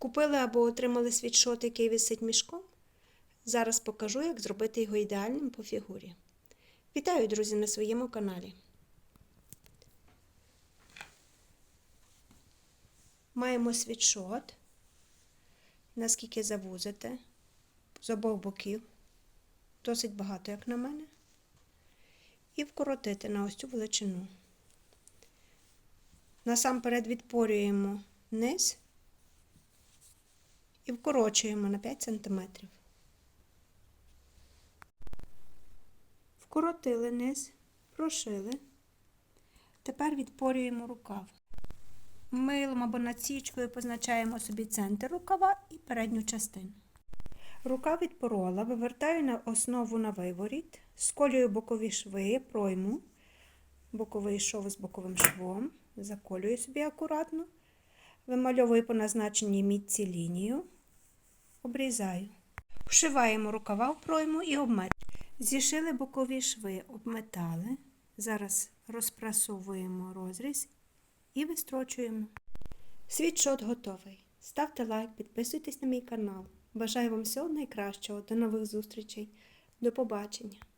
Купили або отримали світшот, який висить мішком? Зараз покажу, як зробити його ідеальним по фігурі. Вітаю, друзі, на своєму каналі. Маємо світшот, наскільки завузити, з обох боків, досить багато, як на мене, і вкоротити на ось цю величину. Насамперед відпорюємо низ і вкорочуємо на 5 см. Вкоротили низ, прошили. Тепер відпорюємо рукав. Милом або надсічкою позначаємо собі центр рукава і передню частину. Рукав відпорола, вивертаю на основу на виворіт, сколюю бокові шви, пройму, боковий шов з боковим швом, заколюю собі акуратно, вимальовую по назначеній мітці лінію, обрізаю. Вшиваємо рукава в пройму і обмежуємо. Зішили бокові шви, обметали. Зараз розпрасовуємо розріз і вистрочуємо. Світшот готовий. Ставте лайк, підписуйтесь на мій канал. Бажаю вам всього найкращого. До нових зустрічей. До побачення!